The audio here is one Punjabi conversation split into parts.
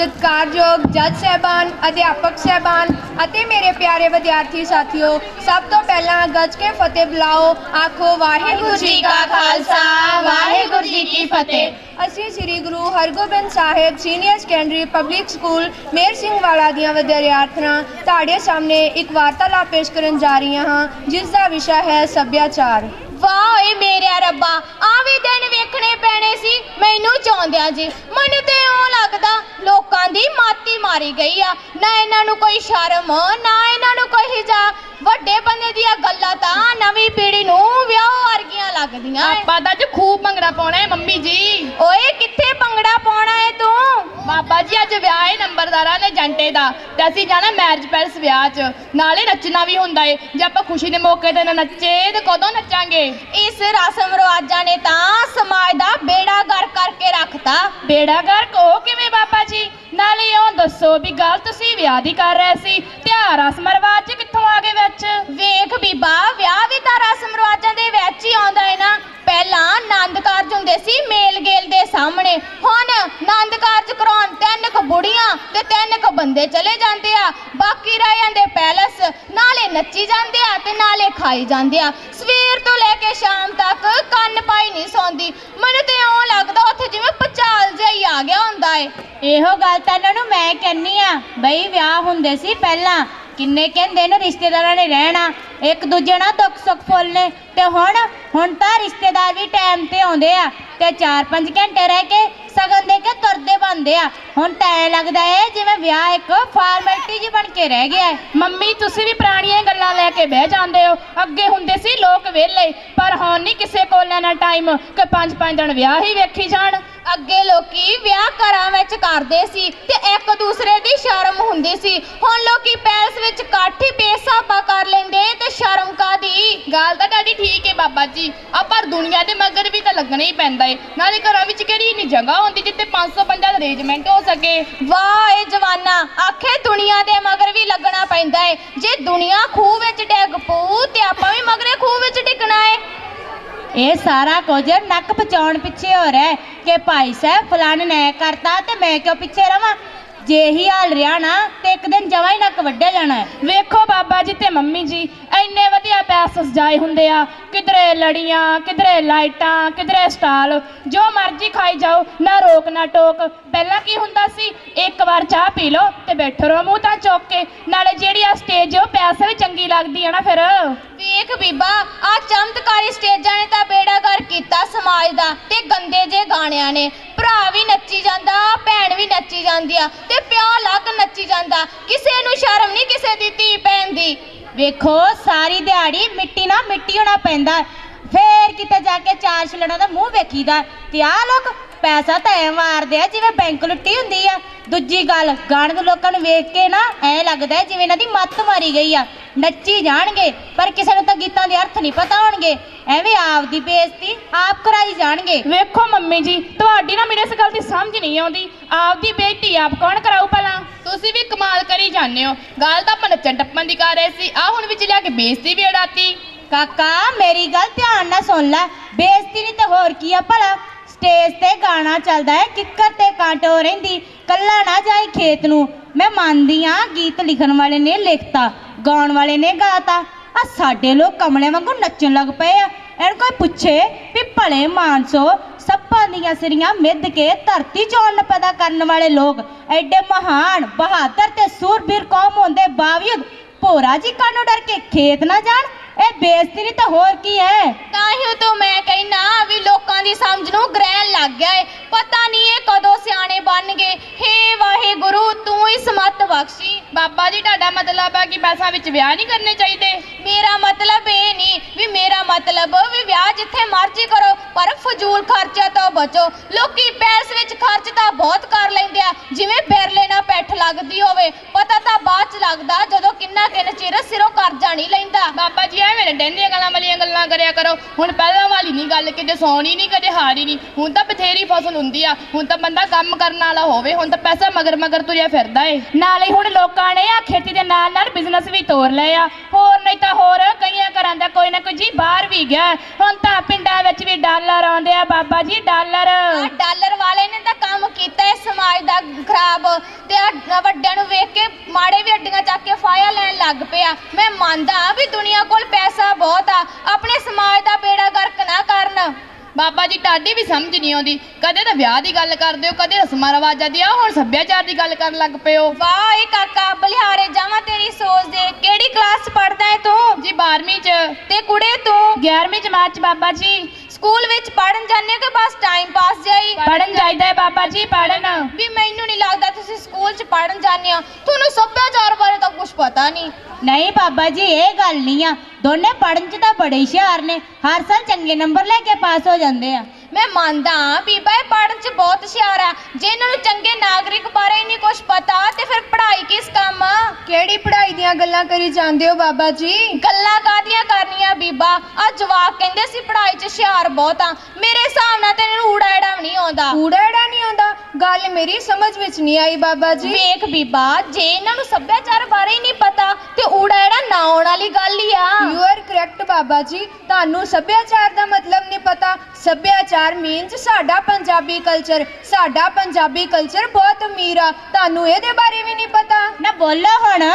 ਸਤਿਕਾਰਯੋਗ ਜੱਜ ਸਾਹਿਬਾਨ, ਅਧਿਆਪਕ ਸਾਹਿਬਾਨ ਅਤੇ ਮੇਰੇ ਪਿਆਰੇ ਵਿਦਿਆਰਥੀ ਸਾਥੀਓ, ਸਭ ਤੋਂ ਪਹਿਲਾਂ ਗੱਜ ਕੇ ਫਤਿਹ ਬੁਲਾਓ। ਆਖੋ, ਵਾਹਿਗੁਰੂ ਜੀ ਕਾ ਖਾਲਸਾ, ਵਾਹਿਗੁਰੂ ਜੀ ਕੀ ਫਤਿਹ। ਅਸੀਂ Sri Guru Hargobind Sahib senior secondary public school Mer Singh Wala ਦੀਆਂ ਵਿਦਿਆਰਥਣਾਂ ਤੁਹਾਡੇ ਸਾਹਮਣੇ ਇੱਕ ਵਾਰਤਾਲਾਪ ਪੇਸ਼ ਕਰਨ ਜਾ ਰਹੀਆਂ ਹਾਂ, ਜਿਸ ਦਾ ਵਿਸ਼ਾ ਹੈ ਸੱਭਿਆਚਾਰ। ਵਾਹ ਏ ਮੇਰਿਆ ਰੱਬਾ ਆ ਵੀ ਦਿਨ ਵੇਖਣੇ ਪੈਣੇ ਸੀ, ਮੈਨੂੰ ਚਾਹੁੰਦਿਆਂ ਜੀ। ਮੈਨੂੰ ਤੇ ਉਹ ਲੱਗਦਾ, ਲੋਕਾਂ ਦੀ ਮਾਤੀ ਮਾਰੀ ਗਈ ਆ। ਨਾ ਇਹਨਾਂ ਨੂੰ ਕੋਈ ਸ਼ਰਮ, ਨਾ ਇਹਨਾਂ ਵੱਡੇ ਬੰਦੇ ਦੀਆਂ ਗੱਲਾਂ ਤਾਂ ਨਵੀਂ ਪੀੜ੍ਹੀ ਨੂੰ ਵਿਆਹ ਵਰਗੀਆਂ ਲੱਗਦੀਆਂ ਏ। ਆਪਾਂ ਤਾਂ ਅੱਜ ਖੂਬ ਭੰਗੜਾ ਪਾਉਣਾ ਹੈ ਮੰਮੀ ਜੀ। ਓਏ ਕਿੱਥੇ ਭੰਗੜਾ ਪਾਉਣਾ ਏ ਤੂੰ? ਬਾਬਾ ਜੀ ਅੱਜ ਵਿਆਹ ਹੈ ਨੰਬਰਦਾਰਾਂ ਦੇ ਜੰਟੇ ਦਾ ਤੇ ਅਸੀਂ ਜਾਣਾ ਮੈਰਿਜ ਪੈਲਸ ਵਿਆਹ 'ਚ। ਨਾਲੇ ਨੱਚਣਾ ਵੀ ਹੁੰਦਾ ਏ। ਜੇ ਆਪਾਂ ਖੁਸ਼ੀ ਦੇ ਮੌਕੇ ਤੇ ਨਾ ਨੱਚੇ ਤੇ ਕਦੋਂ ਨੱਚਾਂਗੇ? ਇਸ ਰਸਮ ਰਿਵਾਜਾਂ ਨੇ ਤਾਂ ਸਮਾਜ ਦਾ ਬੇੜਾ ਗਰ ਕਰਕੇ ਰੱਖਤਾ। ਬੇੜਾ ਗਰਕ? ਉਹ ਕਿਵੇਂ ਬਾਬਾ ਜੀ? ਨਾਲੇ ਉਹ ਦੱਸੋ ਵੀ ਗੱਲ ਤੁਸੀਂ ਵਿਆਹ ਦੀ ਕਰ ਰਹੇ ਸੀ, ਤਿਉਹਾਰ ਰਸਮ ਰਿਵਾਜ 'ਚ ਕਿੱਥੋਂ ਆ ਗਏ ਵਿੱਚ? ਵੇਖ ਬੀਬਾ, ਵਿਆਹ ਵੀ ਤਾਂ ਰਸਮ ਰਿਵਾਜਾਂ ਦੇ ਵਿੱਚ ਹੀ ਆਉਂਦਾ ਹੈ ਨਾ। ਪਹਿਲਾਂ ਆਨੰਦ ਕਾਰਜ ਹੁੰਦੇ ਸੀ ਮੇਲ ਦੇ ਸਾਹਮਣੇ। ਹੁਣ ਆਨੰਦ ਕਾਰਜ ਕਰਾਉਣ ਤਿੰਨ ਕੁ ਬੁੜੀਆਂ ਤੇ ਤਿੰਨ ਕੁ ਬੰਦੇ ਚਲੇ ਜਾਂਦੇ ਆ। ਬਾਕੀ ਰਹਿ ਜਾਂਦੇ ਪੈਲਸ, ਨਾਲੇ ਨੱਚੀ ਜਾਂਦੇ ਆ ਤੇ ਨਾਲੇ ਖਾਈ ਜਾਂਦੇ ਆ। ਸਵੇਰ ਤੋਂ ਲੈ ਕੇ ਸ਼ਾਮ ਤੱਕ ਕੰਨ ਪਾਈ ਨਹੀਂ ਸੌਂਦੀ। ਆ ਗਿਆ ਹੁੰਦਾ ਏ। ਇਹੋ ਗੱਲ ਤਾਂ ਇਹਨਾਂ ਨੂੰ ਮੈਂ ਕਹਿੰਨੀ ਆ। ਬਈ ਵਿਆਹ ਹੁੰਦੇ ਸੀ ਪਹਿਲਾਂ, ਕਿੰਨੇ ਕਹਿੰਦੇ ਨੇ ਰਿਸ਼ਤੇਦਾਰਾਂ ਨੇ ਰਹਿਣਾ, ਇੱਕ ਦੂਜੇ ਨਾਲ ਦੁੱਖ ਸੁੱਖ ਫੁੱਲਨੇ ਤੇ ਹੁਣ ਹੁਣ ਤਾਂ ਰਿਸ਼ਤੇਦਾਰ ਵੀ ਟਾਈਮ ਤੇ ਆਉਂਦੇ ਆ ਤੇ 4-5 ਘੰਟੇ ਰਹਿ ਕੇ ਸਗਨ ਦੇ ਕੇ ਤੁਰਦੇ ਬੰਦੇ ਆ। ਹੁਣ ਤਾਂ ਐ ਲੱਗਦਾ ਏ ਜਿਵੇਂ ਵਿਆਹ ਇੱਕ ਫਾਰਮੈਲਿਟੀ ਜੀ ਬਣ ਕੇ ਰਹਿ ਗਿਆ ਮੰਮੀ, ਤੁਸੀਂ ਵੀ ਪੁਰਾਣੀਆਂ ਗੱਲਾਂ ਲੈ ਕੇ ਬਹਿ ਜਾਂਦੇ ਹੋ। ਅੱਗੇ ਹੁੰਦੇ ਸੀ ਲੋਕ ਵਿਹਲੇ, ਪਰ ਹੁਣ ਨਹੀਂ ਕਿਸੇ ਕੋਲ ਲੈਣਾ ਟਾਈਮ ਕਿ ਪੰਜ ਪੰਜ ਦਿਨ ਵਿਆਹ ਹੀ ਵੇਖੀ ਜਾਣ। ਅੱਗੇ ਲੋਕੀ ਵਿਆਹ ਘਰਾਂ ਵਿੱਚ ਕਰਦੇ ਸੀ ਤੇ ਇੱਕ ਦੂਸਰੇ ਦੀ ਸ਼ਰਮ ਹੁੰਦੀ ਸੀ। ਹੁਣ ਲੋਕੀ ਪੈਲਸ ਵਿੱਚ ਇਕੱਠੀ ਬੇਸਾਬਾ ਕਰ ਲੈਂਦੇ ਤੇ ਸ਼ਰਮ ਕਾਦੀ ਗੱਲ ਤਾਂ ਤੁਹਾਡੀ ਠੀਕ ਹੈ ਬਾਬਾ ਜੀ। ਆ ਪਰ ਦੁਨੀਆ ਦੇ ਮਗਰ ਵੀ ਤਾਂ ਲੱਗਣਾ ਹੀ ਪੈਂਦਾ ਏ। ਨਾਲੇ ਘਰਾਂ ਵਿੱਚ ਕਿਹੜੀ ਇੰਨੀ ਜਗ੍ਹਾ ਹੁੰਦੀ ਜਿੱਥੇ 500 ਬੰਦਿਆਂ ਦਾ ਅਰੇਂਜਮੈਂਟ ਹੋ ਸਕੇ? ਵਾਹ ਏ ਜਵਾਨਾ, ਆਖੇ ਦੁਨੀਆ ਦੇ ਮਗਰ ਵੀ ਲੱਗਣਾ ਪੈਂਦਾ ਏ। ਜੇ ਦੁਨੀਆ ਖੂਹ ਵਿੱਚ ਡਿੱਗ ਪਊ ਤੇ ਆਪਾਂ ਵੀ ਮਗਰੇ ਖੂਹ ਵਿੱਚ ਡਿੱਗਣਾ ਏ। ਇਹ ਸਾਰਾ ਕੁਝ ਨੱਕ ਪਚਾਉਣ ਪਿੱਛੇ ਹੋ ਰਿਹਾ ਕਿ ਭਾਈ ਸਾਹਿਬ ਫਲਾਣੇ ਨੇ ਕਰਤਾ ਤੇ ਮੈਂ ਕਿਉਂ ਪਿੱਛੇ ਰਵਾਂ? ਜੇ ਹੀ ਹਾਲ ਰਿਹਾ ਨਾ, ਤੇ ਇੱਕ ਦਿਨ ਜਵਾ ਹੀ ਨੱਕ ਵੱਢਿਆ ਜਾਣਾ ਹੈ। ਵੇਖੋ ਬਾਬਾ ਜੀ ਤੇ ਮੰਮੀ ਜੀ, ਇੰਨੇ ਵਧੀਆ ਪੈਸੇ ਸਜਾਏ ਹੁੰਦੇ ਆ। ਕਿਧਰੇ ਲੜੀਆਂ, ਕਿਧਰੇ ਲਾਈਟਾਂ, ਕਿਧਰੇ ਸਟਾਲ। ਜੋ ਮਰਜ਼ੀ ਖਾਈ ਜਾਓ, ਨਾ ਰੋਕ, ਨਾ ਟੋਕ। ਪਹਿਲਾਂ ਕੀ ਹੁੰਦਾ ਸੀ? ਇੱਕ ਵਾਰ ਚਾਹ ਪੀ ਲਓ ਤੇ ਬੈਠੋ ਰੋ ਮੂੰਹ ਤਾਂ ਚੁੱਕ ਕੇ। ਨਾਲੇ ਜਿਹੜੀ ਆ ਸਟੇਜ ਉਹ ਪੈਸੇ ਵੀ ਚੰਗੀ ਲੱਗਦੀ ਆ ਨਾ ਫਿਰ। ਵੇਖ ਬੀਬਾ ਆ ਚਮਤਕਾਰੀ ਸਟੇਜਾਂ ਨੇ ਤਾਂ ਬੇੜਾ ਕਰ ਕੀਤਾ ਸਮਾਜ ਦਾ ਤੇ ਗੰਦੇ ਜੇ ਗਾਣਿਆਂ ਨੇ। ਭਰਾ ਵੀ ਨੱਚੀ ਜਾਂਦਾ ਭੈਣ ਵੀ ਨੱਚੀ ਜਾਂਦੀ ਆ ਤੇ ਪਿਓ ਲੱਗ ਨੱਚੀ ਜਾਂਦਾ। ਕਿਸੇ ਨੂੰ ਸ਼ਰਮ ਨਹੀਂ ਕਿਸੇ ਦੀ ਧੀ ਭੈਣ ਦੀ। ਵੇਖੋ ਸਾਰੀ ਦਿਹਾੜੀ ਮਿੱਟੀ ਨਾਲ ਮਿੱਟੀ ਹੋਣਾ ਪੈਂਦਾ। ਹੈ। ਫੇਰ ਕਿਤੇ ਜਾ ਕੇ ਚਾਰ ਛਿਲਣਾ ਦਾ ਮੂੰਹ ਵੇਖੀਦਾ। ਹੈ। ਤੇ ਆਹ ਲੋਕ ਪੈਸਾ ਤਾਂ ਐ ਮਾਰਦੇ ਆ ਜਿਵੇਂ ਬੈਂਕ ਲੁੱਟੀ ਹੁੰਦੀ ਆ। ਦੂਜੀ ਗੱਲ ਗਾਣੇ ਦੇ ਲੋਕਾਂ ਨੂੰ ਵੇਖ ਕੇ ਨਾ ਐ ਲੱਗਦਾ ਹੈ ਜਿਵੇਂ ਇਹਨਾਂ ਦੀ ਮੱਤ ਮਾਰੀ ਗਈ ਆ। ਨੱਚੀ ਜਾਣਗੇ ਪਰ ਕਿਸੇ ਨੂੰ ਤਾਂ ਗੀਤਾਂ ਦੇ ਅਰਥ ਨਹੀਂ ਪਤਾ ਹੋਣਗੇ। ਐਵੇਂ ਆਪ ਦੀ ਬੇਇੱਜ਼ਤੀ ਆਪ ਕਰਾਈ ਜਾਣਗੇ। ਵੇਖੋ ਮੰਮੀ ਜੀ ਤੁਹਾਡੀ ਨਾ ਮੇਰੇ ਇਸ ਗੱਲ ਦੀ ਸਮਝ ਨਹੀਂ ਆਉਂਦੀ। ਆਪਦੀ ਬੇਟੀ ਆਪ ਕੌਣ ਕਰਾਊ ਭਲਾ? ਤੁਸੀਂ ਵੀ ਕਮਾਲ ਕਰੀ ਜਾਂਦੇ ਹੋ। ਗੱਲ ਤਾਂ ਆਪਾਂ ਨੱਚਣ ਟੱਪਣ ਦੀ ਕਰ ਰਹੇ ਸੀ। ਆ ਹੁਣ ਵਿੱਚ ਲਿਆ ਕੇ ਬੇਇੱਜ਼ਤੀ ਵੀ ਉਡਾਤੀ ਕਾਕਾ ਮੇਰੀ ਗੱਲ ਧਿਆਨ ਨਾਲ ਸੁਣ ਲੈ। ਬੇਇੱਜ਼ਤੀ ਨਹੀਂ ਤੇ ਹੋਰ ਕੀ ਆ ਭਲਾ? ਸਟੇਜ ਤੇ ਗਾਣਾ ਚੱਲਦਾ ਹੈ ਕਿੱਕਰ ਤੇ ਕਾਂਟੋ ਰਹਿੰਦੀ। ਕੱਲਾ ਨਾ ਜਾਈ ਖੇਤ ਨੂੰ। ਮੈਂ ਮੰਨਦੀ ਆ ਗੀਤ ਲਿਖਣ ਵਾਲੇ ਨੇ ਲਿਖਤਾ। ਗਾਉਣ ਵਾਲੇ ਨੇ ਗਾਤਾ। ਆ ਸਾਡੇ ਲੋਕ ਕਮਲੇ ਵਾਂਗੂ ਨੱਚਣ ਲੱਗ ਪਏ ਆ। ਇਹਨੂੰ ਕੋਈ ਪੁੱਛੇ ਵੀ ਭਲੇ ਮਾਨਸੋ, ਸੱਪਾਂ ਦੀਆਂ ਸਿਰੀਆਂ ਮਿੱਧ ਕੇ ਧਰਤੀ ਚੋਂ ਪੈਦਾ ਕਰਨ ਵਾਲੇ ਲੋਕ। ਐਡੇ ਮਹਾਨ, ਬਹਾਦਰ ਤੇ ਸੂਰਬੀਰ ਕੌਮ ਹੋਣ ਬਾਵਜੂਦ ਭੋਰਾ ਜੀ ਕਾਨੂੰ ਡਰ ਕੇ ਖੇਤ ਨਾ ਜਾਣ? ਇਹ ਬੇਇੱਜ਼ਤੀ ਨਹੀਂ ਤਾਂ ਹੋਰ ਕੀ ਹੈ? ਤਾਂ ਹੀ ਤੋਂ ਮੈਂ ਕਹਿਣਾ ਵੀ ਲੋਕਾਂ ਦੀ ਸਮਝ ਨੂੰ ਗ੍ਰਹਿਣ ਲੱਗ ਗਿਆ ਏ। ਪਤਾ ਨਹੀਂ ਇਹ ਕਦੋਂ ਸਿਆਣੇ ਬਣ ਗਏ। ਬਖਸ਼ੀ ਬਾਬਾ ਜੀ, ਤੁਹਾਡਾ ਮਤਲਬ ਹੈ ਕਿ ਪੈਸਾ ਵਿੱਚ ਵਿਆਹ ਨਹੀਂ ਕਰਨੇ ਚਾਹੀਦੇ। ਮੇਰਾ ਮਤਲਬ ਇਹ ਨਹੀਂ ਵੀ ਮੇਰਾ ਮਤਲਬ ਵੀ ਵਿਆਹ ਜਿੱਥੇ ਮਰਜ਼ੀ ਕਰੋ, ਪਰ ਫਜ਼ੂਲ ਖਰਚਿਆਂ ਤੋਂ ਬਚੋ। ਲੋਕੀ ਪੈਸੇ ਵਿੱਚ ਖਰਚ ਤਾਂ ਬਹੁਤ ਕਰ ਲੈਂਦੇ ਆ, ਜਿਵੇਂ ਬਿਰਲੇ ਨਾਲ ਪੈਠ ਲੱਗਦੀ ਹੋਵੇ ਪਤਾ ਤਾਂ ਬਾਅਦ ਚ ਲੱਗਦਾ ਜਦੋਂ ਕਿੰਨਾ ਕਿੰਨ ਚਿਰ ਸਿਰੋਂ ਕਰਜ਼ਾ ਨਹੀਂ ਲੈਂਦਾ। ਬਾਬਾ ਜੀ ਐਵੇਂ ਡੈਂਦੀਆਂ ਗੱਲਾਂ ਵਾਲੀਆਂ ਗੱਲਾਂ ਕਰਿਆ ਕਰੋ। ਹੁਣ ਪਹਿਲਾਂ ਵਾਲੀ ਨਹੀਂ ਗੱਲ ਕਿਤੇ ਸੌਣੀ ਨਹੀਂ ਕਦੇ ਹਾਰੀ ਨਹੀਂ ਹੁਣ ਤਾਂ ਬਥੇਰੀ ਫਸਲ ਹੁੰਦੀ ਆ। ਹੁਣ ਤਾਂ ਬੰਦਾ ਕੰਮ ਕਰਨ ਵਾਲਾ ਹੋਵੇ ਹੁਣ ਤਾਂ ਪੈਸਾ ਮਗਰ ਮਗਰ ਤੁਰਿਆ ਫਿਰਦਾ ਏ। ਨਾਲੇ ਹੁਣ ਲੋਕਾਂ ਨੇ ਆ ਖੇਤੀ ਦੇ ਨਾਲ ਨਾਲ ਬਿਜ਼ਨਸ ਵੀ ਤੋਰ ਲਏ ਆ। ਹੋਰ ਨਹੀਂ ਤਾਂ ਹੋਰ ਕਈਆਂ ਘਰਾਂ ਦਾ ਕੋਈ ਨਾ ਕੋਈ ਜੀ ਬਾਹਰ ਵੀ ਗਿਆ। ਹੁਣ ਤਾਂ ਪਿੰਡਾਂ ਵਿੱਚ ਵੀ ਡਾਲਰ ਆਉਂਦੇ ਆ ਬਾਬਾ ਜੀ, ਡਾਲਰ। ਆ ਡਾਲਰ ਵਾਲੇ ਨੇ ਤਾਂ ਕੰਮ ਕੀਤਾ ਹੈ, ਸਮਾਜ ਦਾ ਖਰਾਬ। ਤੇ ਆ ਵੱਡਿਆਂ ਨੂੰ ਵੇਖ ਕੇ ਮਾੜੇ ਵੀ ਅੱਡੀਆਂ ਚੱਕ ਕੇ ਫਾਇਆ ਲੈਣ ਲੱਗ ਪਿਆ। ਮੈਂ ਮੰਨਦਾ ਵੀ ਦੁਨੀਆ ਕੋਲ ਪੈਸਾ ਬਹੁਤ ਆ। ਆਪਣੇ ਸਮਾਜ ਦਾ ਬੇੜਾ ਗਰਕ ਨਾ ਕਰਨ। ਬਾਬਾ ਜੀ ਤੁਹਾਡੀ ਵੀ ਸਮਝ ਨਹੀਂ ਆਉਂਦੀ। ਕਦੇ ਤਾਂ ਵਿਆਹ ਦੀ ਗੱਲ ਕਰਦੇ ਹੋ ਕਦੇ ਰਸਮਾਂ ਰਿਵਾਜਾਂ ਦੀ। ਆ ਹੁਣ ਸੱਭਿਆਚਾਰ ਦੀ ਗੱਲ ਕਰਨ ਲੱਗ ਪਏ ਹੋ। ਵਾਹ ਏ ਕਾਕਾ ਬਲਿਹਾਰੇ ਜਾਵਾਂ ਤੇਰੀ ਸੋਚ ਦੇ। ਕਿਹੜੀ ਕਲਾਸ ਪੜਦਾ ਹੈ ਤੂੰ? ਜੀ 12ਵੀਂ ਚ। ਤੇ ਕੁੜੇ ਤੂੰ? 11ਵੀਂ ਜਮਾਤ ਚ ਬਾਬਾ ਜੀ। ਸਕੂਲ ਵਿੱਚ ਪੜਨ ਜਾਂਦੇ ਹੋ ਕਿ ਬਸ ਟਾਈਮ ਪਾਸ ਜਾਈ ਪੜਨ ਜਾਈਦਾ ਹੈ ਬਾਬਾ ਜੀ ਪੜਨ ਵੀ ਮੈਨੂੰ ਨਹੀਂ ਲੱਗਦਾ ਤੁਸੀਂ ਸਕੂਲ 'ਚ ਪੜਨ ਜਾਂਦੇ ਹੋ। ਤੁਹਾਨੂੰ ਸੱਭਿਆਚਾਰ ਬਾਰੇ ਤਾਂ ਕੁਝ ਪਤਾ ਨਹੀਂ ਨਹੀਂ ਬਾਬਾ ਜੀ ਇਹ ਗੱਲ ਨਹੀਂ ਆ। ਦੋਨੇ ਪੜਨ ਚ ਤਾਂ ਬੜੇ ਹੁਸ਼ਿਆਰ ਨੇ। ਹਰ ਸਾਲ ਚੰਗੇ ਨੰਬਰ ਲੈ ਕੇ ਪਾਸ ਹੋ ਜਾਂਦੇ ਆ। ਮੈਂ ਮੰਨਦਾ ਹਾਂ ਬੀਬਾ ਇਹ ਪੜਨ 'ਚ ਬਹੁਤ ਹੁਸ਼ਿਆਰ ਆ। ਜੇ ਇਹਨਾਂ ਨੂੰ ਚੰਗੇ ਨਾਗਰਿਕ ਬਾਰੇ ਨਹੀਂ ਕੁਝ ਪਤਾ ਤੇ ਫਿਰ ਪੜ੍ਹਾਈ ਕਿਸ ਕੰਮ? ਆ ਕਿਹੜੀ ਪੜ੍ਹਾਈ ਦੀਆਂ ਗੱਲਾਂ ਕਰੀ ਜਾਂਦੇ ਹੋ ਬਾਬਾ ਜੀ? ਗੱਲਾਂ ਕਾਦੀਆਂ ਕਰਨੀਆਂ ਬੀਬਾ? ਆ ਜਵਾਕ ਕਹਿੰਦੇ ਸੀ ਪੜ੍ਹਾਈ 'ਚ ਹੁਸ਼ਿਆਰ ਬਹੁਤ ਆ। ਮੇਰੇ ਹਿਸਾਬ ਨਾਲ ਤੇ ਇਹਨਾਂ ਨੂੰ ਊੜਾ ਐੜਾ ਗੱਲ ਮੇਰੀ ਸਮਝ ਵਿੱਚ ਨਹੀਂ ਆਈ ਬਾਬਾ ਜੀ। ਵੇਖ ਬੀਬਾ ਜੇ ਇਹਨਾਂ ਨੂੰ ਸੱਭਿਆਚਾਰ ਬਾਰੇ ਹੀ ਨਹੀਂ ਪਤਾ ਤੇ ਊੜਾ ਐੜਾ ਨਾ ਆਉਣ ਵਾਲੀ ਗੱਲ ਹੀ ਆ। You are correct Baba ji. ਤੁਹਾਨੂੰ ਸੱਭਿਆਚਾਰ ਦਾ ਮਤਲਬ ਨਹੀਂ ਪਤਾ। ਸੱਭਿਆਚਾਰ ਮੀਨਸ ਸਾਡਾ ਪੰਜਾਬੀ ਕਲਚਰ ਸਾਡਾ ਪੰਜਾਬੀ ਕਲਚਰ ਬਹੁਤ ਅਮੀਰ ਆ। ਤੁਹਾਨੂੰ ਇਹਦੇ ਬਾਰੇ ਵੀ ਨਹੀਂ ਪਤਾ। ਨਾ ਬੋਲੋ ਹੁਣ।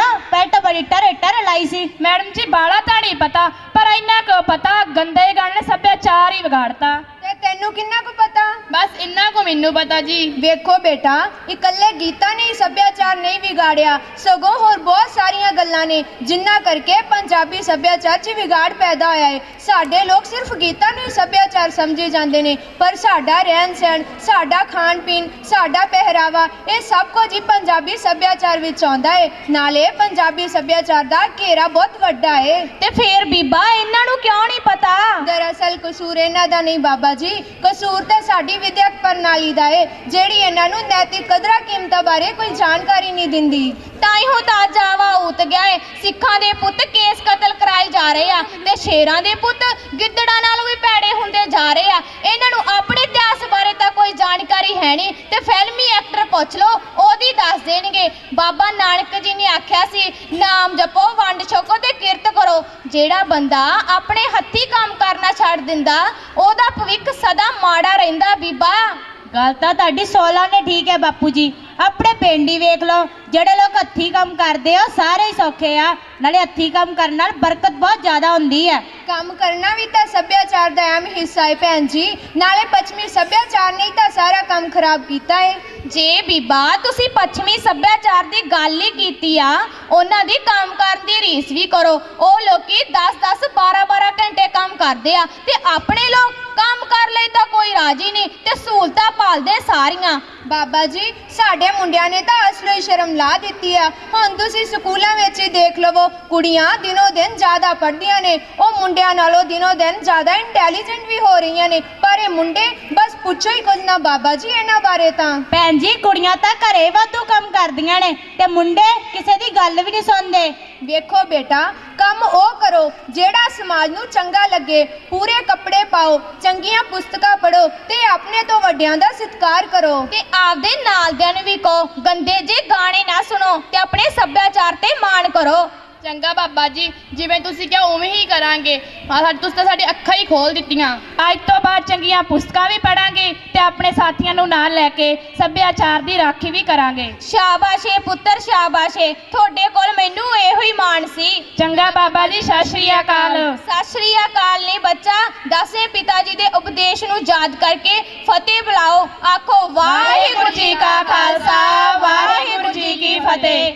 ਤਾਂ ਬੜੀ ਟਰ ਟਰ ਲਾਈ ਸੀ। ਮੈਡਮ ਜੀ ਬਾਲਾ ਤਾਂ ਨਹੀਂ ਪਤਾ। ਪਰ ਇੰਨਾ ਕੁ ਪਤਾ ਗੰਦੇ ਨੇ ਸੱਭਿਆਚਾਰ ਹੀ ਵਿਗਾੜਤਾ। ਤੇ ਤੈਨੂੰ ਕਿੰਨਾ ਕੁ ਪਤਾ? ਬਸ ਇੰਨਾ ਕੁ ਮੈਨੂੰ ਪਤਾ ਜੀ। ਵੇਖੋ ਬੇਟਾ ਇਕੱਲੇ ਗੀਤਾ ਨੇ ਹੀ ਸੱਭਿਆਚਾਰ ਨਹੀਂ ਵਿਗਾੜਿਆ। ਸਗੋਂ ਹੋਰ ਬਹੁਤ ਸਾਰੀਆਂ ਗੱਲਾਂ ਨੇ ਜਿੰਨਾ ਕਰਕੇ ਪੰਜਾਬੀ ਸੱਭਿਆਚਾਰ 'ਚ ਵਿਗਾੜ ਪੈਦਾ ਹੋਇਆ ਹੈ ਸਾਡੇ ਲੋਕ ਸਿਰਫ ਗੀਤਾ ਨੂੰ ਹੀ ਸੱਭਿਆਚਾਰ ਸਮਝੇ ਜਾਂਦੇ ਨੇ ਪਰ ਸਾਡਾ ਰਹਿਣ ਸਹਿਣ ਸਾਡਾ ਖਾਣ ਪੀਣ ਸਾਡਾ ਪਹਿਰਾਵਾ ਇਹ ਸਭ ਕੁਝ ਹੀ ਪੰਜਾਬੀ ਸੱਭਿਆਚਾਰ ਵਿੱਚ ਆਉਂਦਾ ਹੈ ਨਾਲੇ ਪੰਜਾਬੀ ਸੱਭਿਆਚਾਰ ਦਾ ਘੇਰਾ ਬਹੁਤ ਵੱਡਾ ਹੈ ਤੇ ਫੇਰ ਬੀਬਾ ਇਹਨਾਂ ਨੂੰ ਕਿਉਂ ਨਹੀਂ ਪਤਾ? ਦਰਅਸਲ ਕਸੂਰ ਇਹਨਾਂ ਦਾ ਨਹੀਂ ਬਾਬਾ ਜੀ। ਕਸੂਰ ਤਾਂ ਸਾਡੀ ਵਿਦਿਅਕ ਪ੍ਰਣਾਲੀ ਦਾ ਹੈ ਜਿਹੜੀ ਇਹਨਾਂ ਨੂੰ ਨੈਤਿਕ ਕਦਰਾਂ ਕੀਮਤਾਂ ਬਾਰੇ ਕੋਈ ਜਾਣਕਾਰੀ ਨਹੀਂ ਦਿੰਦੀ। ਤਾਂ ਤਾਈਓ ਤਾਂ ਅੱਜ ਆਵਾ ਉਤ ਗਿਆ ਹੈ ਸਿੱਖਾਂ ਦੇ ਪੁੱਤ ਕੇਸ ਕਤਲ ਕਰਾਏ ਜਾ ਰਹੇ ਆ ਤੇ ਸ਼ੇਰਾਂ ਦੇ ਪੁੱਤ ਗਿੱਦੜਾਂ ਨਾਲੋਂ ਵੀ ਭੈੜੇ ਹੁੰਦੇ ਜਾ ਰਹੇ ਆ। ਇਹਨਾਂ ਨੂੰ ਆਪਣੇ ਇਤਿਹਾਸ ਬਾਰੇ ਜਾਣਕਾਰੀ ਹੈ ਨਹੀਂ ਤੇ ਫਿਲਮੀ ਐਕਟਰ ਪੁੱਛ ਲਓ, ਉਹਦੀ ਦੱਸ ਦੇਣਗੇ। ਬਾਬਾ ਨਾਨਕ ਜੀ ਨੇ ਆਖਿਆ ਸੀ, ਨਾਮ ਜਪੋ, ਵੰਡ ਛਕੋ ਤੇ ਕਿਰਤ ਕਰੋ। ਜਿਹੜਾ ਬੰਦਾ ਆਪਣੇ ਹੱਥੀ ਕੰਮ ਕਰਨਾ ਛੱਡ ਦਿੰਦਾ, ਉਹਦਾ ਭਵਿੱਖ ਸਦਾ ਮਾੜਾ ਰਹਿੰਦਾ ਬੀਬਾ। ਗੱਲ ਤਾਂ ਤੁਹਾਡੀ 16 ਨੇ ਠੀਕ ਹੈ ਬਾਪੂ ਜੀ। ਆਪਣੇ ਪਿੰਡ ਹੀ ਵੇਖ ਲਓ ਜਿਹੜੇ ਲੋਕ ਹੱਥੀ ਕੰਮ ਕਰਦੇ ਆ ਸਾਰੇ ਹੀ ਸੌਖੇ ਆ। ਨਾਲੇ ਹੱਥੀ ਕੰਮ ਕਰਨ ਨਾਲ ਬਰਕਤ ਬਹੁਤ ਜ਼ਿਆਦਾ ਹੁੰਦੀ ਹੈ। ਕੰਮ ਕਰਨਾ ਵੀ ਤਾਂ ਸੱਭਿਆਚਾਰ ਦਾ ਅਹਿਮ ਹਿੱਸਾ ਹੈ ਭੈਣ ਜੀ। ਨਾਲੇ ਪੱਛਮੀ ਸੱਭਿਆਚਾਰ ਨੇ ਹੀ ਤਾਂ ਸਾਰਾ ਕੰਮ ਖਰਾਬ ਕੀਤਾ ਹੈ ਜੇ ਬੀਬਾ ਤੁਸੀਂ ਪੱਛਮੀ ਸੱਭਿਆਚਾਰ ਦੀ ਗੱਲ ਹੀ ਕੀਤੀ ਆ ਉਹਨਾਂ ਦੀ ਕੰਮ ਕਰਨ ਦੀ ਰੀਸ ਵੀ ਕਰੋ। ਉਹ ਲੋਕੀ 10 10 12 12 ਘੰਟੇ ਕੰਮ ਕਰਦੇ ਆ ਤੇ ਆਪਣੇ ਲੋਕ ਕੰਮ ਕਰ ਲਈ ਤਾਂ ਕੋਈ ਪਾਲਦੇ ਸਾਰੀਆਂ। ਬਾਬਾ ਜੀ ਸਾਡੇ ਮੁੰਡਿਆਂ ਨੇ ਤਾਂ ਅਸਲੋਂ ਸ਼ਰਮ ਲਾ ਦਿੱਤੀ ਆ। ਹੁਣ ਤੁਸੀਂ ਸਕੂਲਾਂ ਵਿੱਚ ਹੀ ਦੇਖ ਲਵੋ ਕੁੜੀਆਂ ਦਿਨੋ ਦਿਨ ਜ਼ਿਆਦਾ ਪੜ੍ਹਦੀਆਂ ਨੇ। ਉਹ ਮੁੰਡਿਆਂ ਨਾਲੋਂ ਦਿਨੋ ਦਿਨ ਜ਼ਿਆਦਾ ਇੰਟੈਲੀਜੈਂਟ ਵੀ ਹੋ ਰਹੀਆਂ ਨੇ। ਪਰ ਇਹ ਮੁੰਡੇ ਬਸ ਪੁੱਛੋ ਹੀ ਕੁਝ ਨਾ ਬਾਬਾ ਜੀ ਇਹਨਾਂ ਬਾਰੇ ਤਾਂ। ਭੈਣ ਜੀ ਕੁੜੀਆਂ ਤਾਂ ਘਰੇ ਵਾਧੂ ਕੰਮ ਕਰਦੀਆਂ ਨੇ ਤੇ ਮੁੰਡੇ ਕਿਸੇ ਦੀ ਗੱਲ ਵੀ ਨਹੀਂ ਸੁਣਦੇ। ਵੇਖੋ ਬੇਟਾ ਕੰਮ ਉਹ ਕਰੋ ਜਿਹੜਾ ਸਮਾਜ ਨੂੰ ਚੰਗਾ ਲੱਗੇ, ਪੂਰੇ ਕੱਪੜੇ ਪਾਓ, ਚੰਗੀਆਂ ਪੁਸਤਕਾਂ ਪੜ੍ਹੋ ਤੇ ਆਪਣੇ ਤੋਂ ਵੱਡਿਆਂ ਦਾ ਸਤਿਕਾਰ ਕਰੋ। ਤੇ ਆਪਦੇ ਨਾਲਦਿਆਂ ਨੂੰ ਵੀ ਕਹੋ, ਗੰਦੇ ਜੇ ਗਾਣੇ ਨਾ ਸੁਣੋ ਤੇ ਆਪਣੇ ਸੱਭਿਆਚਾਰ ਤੇ ਮਾਣ ਕਰੋ। ਚੰਗਾ ਬਾਬਾ ਜੀ ਜਿਵੇਂ ਤੁਸੀਂ ਕਿਹਾ ਉਵੇਂ ਹੀ ਕਰਾਂਗੇ। ਹਾਂ ਸਾ- ਤੁਸੀਂ ਤਾਂ ਸਾਡੀ ਅੱਖਾਂ ਹੀ ਖੋਲ ਦਿੱਤੀਆਂ। ਅੱਜ ਤੋਂ ਬਾਅਦ ਚੰਗੀਆਂ ਪੁਸਤਕਾਂ ਵੀ ਪੜਾਂਗੇ ਤੇ ਆਪਣੇ ਸਾਥੀਆਂ ਨੂੰ ਨਾਲ ਲੈ ਕੇ ਸੱਭਿਆਚਾਰ ਦੀ ਰਾਖੀ ਵੀ ਕਰਾਂਗੇ। ਸ਼ਾਬਾਸ਼ੇ ਪੁੱਤਰ ਸ਼ਾਬਾਸ਼ੇ। ਤੁਹਾਡੇ ਕੋਲ ਮੈਨੂੰ ਇਹੋ ਹੀ ਮਾਣ ਸੀ। ਚੰਗਾ ਬਾਬਾ ਜੀ ਸਤਿ ਸ਼੍ਰੀ ਅਕਾਲ। ਸਤਿ ਸ਼੍ਰੀ ਅਕਾਲ ਨਹੀਂ ਬੱਚਾ ਦਸਵੇਂ ਪਿਤਾ ਜੀ ਦੇ ਉਪਦੇਸ਼ ਨੂੰ ਯਾਦ ਕਰਕੇ ਫਤਿਹ ਬੁਲਾਓ। ਆਖੋ ਵਾਹਿਗੁਰੂ ਜੀ ਕਾ ਖਾਲਸਾ ਵਾਹਿਗੁਰੂ ਜੀ ਕੀ ਫਤਿਹ।